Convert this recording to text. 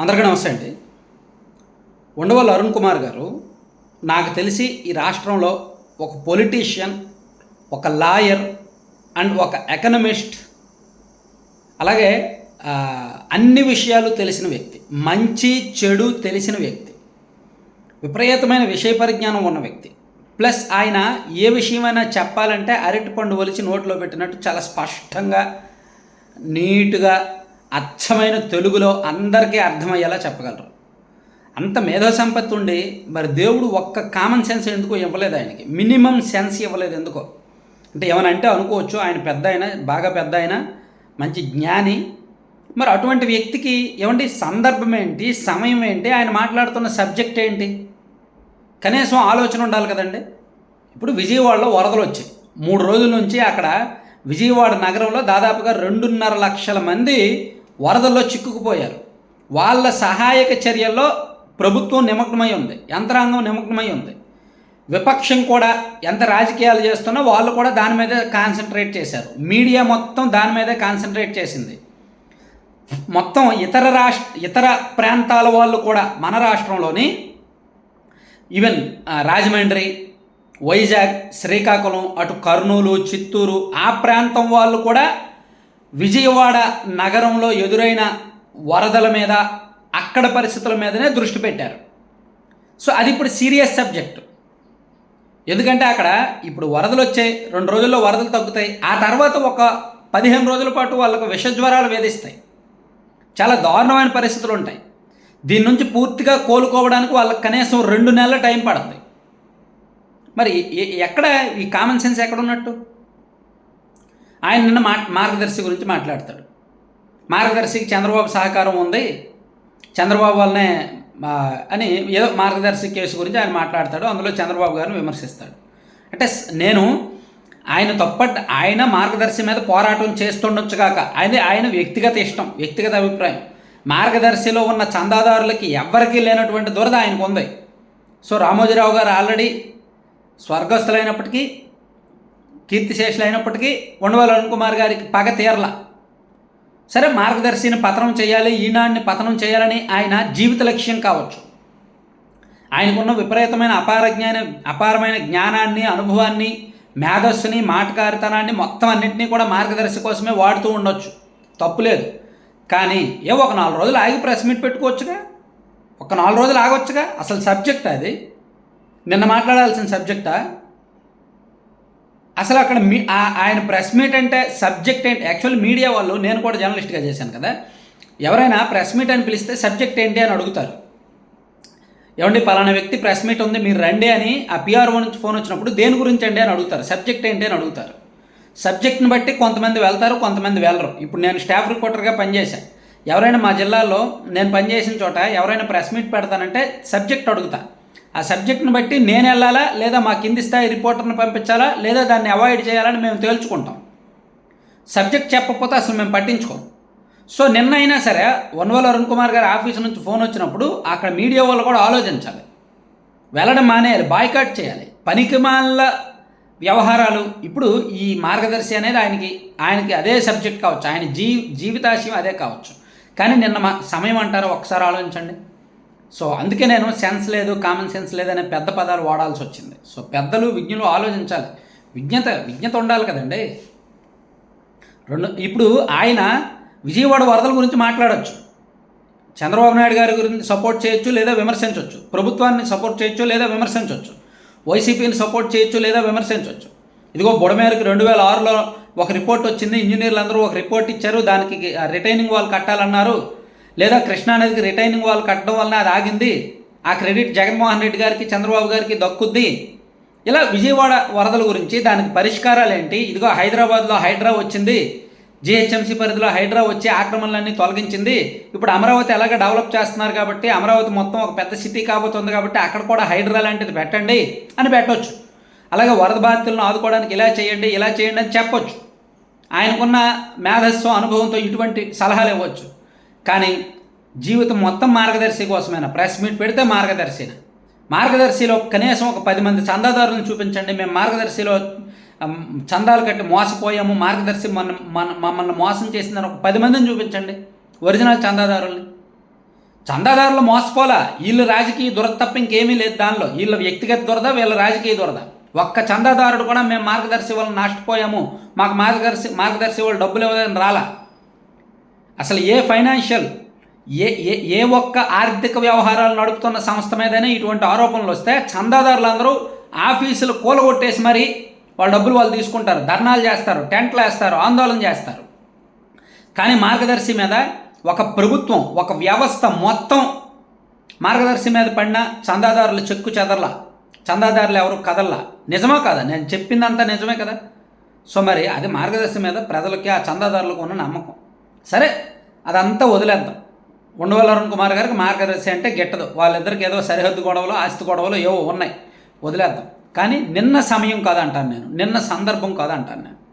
అందరికీ నమస్తే అండి. ఉండవల్లి అరుణ్ కుమార్ గారు నాకు తెలిసి ఈ రాష్ట్రంలో ఒక పొలిటీషియన్ ఒక లాయర్ అండ్ ఒక ఎకనమిస్ట్ అలాగే అన్ని విషయాలు తెలిసిన వ్యక్తి మంచి చెడు తెలిసిన వ్యక్తి విపరీతమైన విషయ పరిజ్ఞానం ఉన్న వ్యక్తి ప్లస్ ఆయన ఏ విషయమైనా చెప్పాలంటే అరటిపండు ఒలిచి నోట్లో పెట్టినట్టు చాలా స్పష్టంగా నీట్గా అచ్చమైన తెలుగులో అందరికీ అర్థమయ్యేలా చెప్పగలరు. అంత మేధో సంపత్తి ఉండి మరి దేవుడు ఒక్క కామన్ సెన్స్ ఎందుకో ఇవ్వలేదు ఆయనకి. మినిమం సెన్స్ ఇవ్వలేదు ఎందుకో. అంటే ఏమనంటే అనుకోవచ్చు ఆయన పెద్ద ఆయన బాగా పెద్ద ఆయన మంచి జ్ఞాని. మరి అటువంటి వ్యక్తికి ఏమంటే సందర్భం ఏంటి సమయం ఏంటి ఆయన మాట్లాడుతున్న సబ్జెక్ట్ ఏంటి? కనీసం ఆలోచన ఉండాలి కదండి. ఇప్పుడు విజయవాడలో వరదలు వచ్చాయి. మూడు రోజుల నుంచి అక్కడ విజయవాడ నగరంలో దాదాపుగా రెండున్నర లక్షల మంది వరదల్లో చిక్కుకుపోయారు. వాళ్ళ సహాయక చర్యల్లో ప్రభుత్వం నిమగ్నమై ఉంది. యంత్రాంగం నిమగ్నమై ఉంది. విపక్షం కూడా ఎంత రాజకీయాలు చేస్తున్నా వాళ్ళు కూడా దాని మీదే కాన్సన్ట్రేట్ చేశారు. మీడియా మొత్తం దాని మీదే కాన్సన్ట్రేట్ చేసింది. మొత్తం ఇతర రాష్ట్ర ఇతర ప్రాంతాల వాళ్ళు కూడా మన రాష్ట్రంలోని ఈవెన్ రాజమండ్రి వైజాగ్ శ్రీకాకుళం అటు కర్నూలు చిత్తూరు ఆ ప్రాంతం వాళ్ళు కూడా విజయవాడ నగరంలో ఎదురైన వరదల మీద అక్కడ పరిస్థితుల మీదనే దృష్టి పెట్టారు. సో అది ఇప్పుడు సీరియస్ సబ్జెక్ట్. ఎందుకంటే అక్కడ ఇప్పుడు వరదలు వచ్చాయి రెండు రోజుల్లో వరదలు తగ్గుతాయి ఆ తర్వాత ఒక పదిహేను రోజుల పాటు వాళ్ళకు విషజ్వరాలు వేధిస్తాయి. చాలా దారుణమైన పరిస్థితులు ఉంటాయి. దీని నుంచి పూర్తిగా కోలుకోవడానికి వాళ్ళకి కనీసం రెండు నెలల టైం పడుతుంది. మరి ఎక్కడ ఈ కామన్ సెన్స్ ఎక్కడ ఉన్నట్టు? ఆయన నిన్న మా మార్గదర్శి గురించి మాట్లాడతాడు. మార్గదర్శికి చంద్రబాబు సహకారం ఉంది చంద్రబాబు వల్లనే అని ఏదో మార్గదర్శి కేసు గురించి ఆయన మాట్లాడతాడు అందులో చంద్రబాబు గారిని విమర్శిస్తాడు. అంటే నేను ఆయన తప్పట్ ఆయన మార్గదర్శి మీద పోరాటం చేస్తుండొచ్చు కాక అది ఆయన వ్యక్తిగత ఇష్టం వ్యక్తిగత అభిప్రాయం. మార్గదర్శిలో ఉన్న చందాదారులకి ఎవ్వరికీ లేనటువంటి దురద ఆయనకు ఉంది సో రామోజీరావు గారు ఆల్రెడీ స్వర్గస్థులైనప్పటికీ కీర్తిశేషులైనప్పటికీ ఉండవల్లి అరుణ్ కుమార్ గారికి పగ తీరల. సరే మార్గదర్శిని పతనం చేయాలి ఈనాడిని పతనం చేయాలని ఆయన జీవిత లక్ష్యం కావచ్చు. ఆయనకున్న విపరీతమైన అపార జ్ఞాన అపారమైన జ్ఞానాన్ని అనుభవాన్ని మేధస్సుని మాటకారితనాన్ని మొత్తం అన్నింటినీ కూడా మార్గదర్శి కోసమే వాడుతూ ఉండొచ్చు. తప్పులేదు కానీ ఏ ఒక నాలుగు రోజులు ఆగి ప్రెస్ మీట్ పెట్టుకోవచ్చుగా? ఒక నాలుగు రోజులు ఆగొచ్చుగా? అసలు సబ్జెక్ట్ అది? నిన్న మాట్లాడాల్సిన సబ్జెక్టా? అసలు అక్కడ మీ ఆయన ప్రెస్ మీట్ అంటే సబ్జెక్ట్ ఏంటి? యాక్చువల్ మీడియా వాళ్ళు నేను కూడా జర్నలిస్ట్గా చేశాను కదా. ఎవరైనా ప్రెస్ మీట్ అని పిలిస్తే సబ్జెక్ట్ ఏంటి అని అడుగుతారు. ఏమండి పలానా వ్యక్తి ప్రెస్ మీట్ ఉంది మీరు రండి అని ఆ పిఆర్ఓ నుంచి ఫోన్ వచ్చినప్పుడు దేని గురించి అండి అని అడుగుతారు. సబ్జెక్ట్ ఏంటి అని అడుగుతారు. సబ్జెక్ట్ని బట్టి కొంతమంది వెళ్తారు కొంతమంది వెళ్ళరు. ఇప్పుడు నేను స్టాఫ్ రిపోర్టర్గా పనిచేశాను. ఎవరైనా మా జిల్లాలో నేను పనిచేసిన చోట ఎవరైనా ప్రెస్ మీట్ పెడతానంటే సబ్జెక్ట్ అడుగుతా. ఆ సబ్జెక్ట్ని బట్టి నేను వెళ్ళాలా లేదా మా కింది స్థాయి రిపోర్టర్ని పంపించాలా లేదా దాన్ని అవాయిడ్ చేయాలని మేము తేల్చుకుంటాం. సబ్జెక్ట్ చెప్పకపోతే అసలు మేము పట్టించుకోం. సో నిన్న అయినా సరే వన్వల్ అరుణ్ కుమార్ గారి ఆఫీస్ నుంచి ఫోన్ వచ్చినప్పుడు అక్కడ మీడియా వాళ్ళు కూడా ఆలోచించాలి. వెళ్ళడం మానేయాలి బాయ్కాట్ చేయాలి. పనికిమాల వ్యవహారాలు ఇప్పుడు ఈ మార్గదర్శి అనేది ఆయనకి ఆయనకి అదే సబ్జెక్ట్ కావచ్చు. ఆయన జీ జీవితాశయం అదే కావచ్చు. కానీ నిన్న మా సమయం అంటారు? ఒకసారి ఆలోచించండి. సో అందుకే నేను సెన్స్ లేదు కామన్ సెన్స్ లేదనే పెద్ద పదాలు వాడాల్సి వచ్చింది. సో పెద్దలు విజ్ఞులు ఆలోచించాలి. విజ్ఞత విజ్ఞత ఉండాలి కదండి. రెండు ఇప్పుడు ఆయన విజయవాడ వరదల గురించి మాట్లాడచ్చు. చంద్రబాబు నాయుడు గారి గురించి సపోర్ట్ చేయొచ్చు లేదా విమర్శించవచ్చు ప్రభుత్వాన్ని సపోర్ట్ చేయొచ్చు లేదా విమర్శించవచ్చు వైసీపీని సపోర్ట్ చేయొచ్చు లేదా విమర్శించవచ్చు ఇదిగో బుడమేరకు రెండు వేల ఆరులో ఒక రిపోర్ట్ వచ్చింది. ఇంజనీర్లు అందరూ ఒక రిపోర్ట్ ఇచ్చారు. దానికి రిటైనింగ్ వాళ్ళు కట్టాలన్నారు. లేదా కృష్ణానదికి రిటైనింగ్ వాళ్ళు కట్టడం వలన అది ఆగింది. ఆ క్రెడిట్ జగన్మోహన్ రెడ్డి గారికి చంద్రబాబు గారికి దక్కుద్ది. ఇలా విజయవాడ వరదల గురించి దానికి పరిష్కారాలు ఏంటి? ఇదిగో హైదరాబాద్లో హైడ్రా వచ్చింది. జిహెచ్ఎంసీ పరిధిలో హైడ్రా వచ్చి ఆక్రమణలన్నీ తొలగించింది. ఇప్పుడు అమరావతి ఎలాగ డెవలప్ చేస్తున్నారు కాబట్టి అమరావతి మొత్తం ఒక పెద్ద సిటీ కాబోతుంది కాబట్టి అక్కడ కూడా హైడ్రా లాంటిది పెట్టండి అని పెట్టవచ్చు అలాగే వరద బాధితులను ఆదుకోవడానికి ఇలా చేయండి ఇలా చేయండి అని చెప్పొచ్చు. ఆయనకున్న మేధస్సు అనుభవంతో ఇటువంటి సలహాలు ఇవ్వచ్చు. కానీ జీవితం మొత్తం మార్గదర్శి కోసమైనా? ప్రెస్ మీట్ పెడితే మార్గదర్శిన? మార్గదర్శిలో కనీసం ఒక పది మంది చందాదారులను చూపించండి. మేము మార్గదర్శిలో చందాలు కట్టి మోసపోయాము. మార్గదర్శి మన మన మమ్మల్ని మోసం చేసిందని ఒక పది మందిని చూపించండి. ఒరిజినల్ చందాదారుల్ని. చందాదారులు మోసపోలా? వీళ్ళు రాజకీయ దురద తప్ప ఇంకేమీ లేదు దానిలో. వీళ్ళ వ్యక్తిగత దురద వీళ్ళ రాజకీయ దురద. ఒక్క చందాదారుడు కూడా మేము మార్గదర్శి వాళ్ళు నష్టపోయాము మాకు మార్గదర్శి మార్గదర్శి వాళ్ళు డబ్బులు ఇవ్వదని రాలా? అసలు ఏ ఫైనాన్షియల్ ఏ ఏ ఏ ఒక్క ఆర్థిక వ్యవహారాలు నడుపుతున్న సంస్థ మీదనే ఇటువంటి ఆరోపణలు వస్తే చందాదారులందరూ ఆఫీసులు కూలగొట్టేసి మరి వాళ్ళ డబ్బులు వాళ్ళు తీసుకుంటారు ధర్నాలు చేస్తారు టెంట్లు వేస్తారు ఆందోళన చేస్తారు. కానీ మార్గదర్శి మీద ఒక ప్రభుత్వం ఒక వ్యవస్థ మొత్తం మార్గదర్శి మీద పడిన చందాదారులు చెక్కు చెదర్లా. చందాదారులు ఎవరు కదల్లా? నిజమా కదా? నేను చెప్పిందంతా నిజమే కదా? సో మరి అది మార్గదర్శి మీద ప్రజలకి ఆ చందాదారులకు ఉన్న నమ్మకం. సరే అదంతా వదిలేద్దాం. ఉండవల్లవరం కుమార్ గారికి మార్గదర్శి అంటే గిట్టదు. వాళ్ళిద్దరికి ఏదో సరిహద్దు గొడవలు ఆస్తి గొడవలు ఏవో ఉన్నాయి. వదిలేద్దాం. కానీ నిన్న సమయం కాదంటాను నేను. నిన్న సందర్భం కాదంటాను నేను.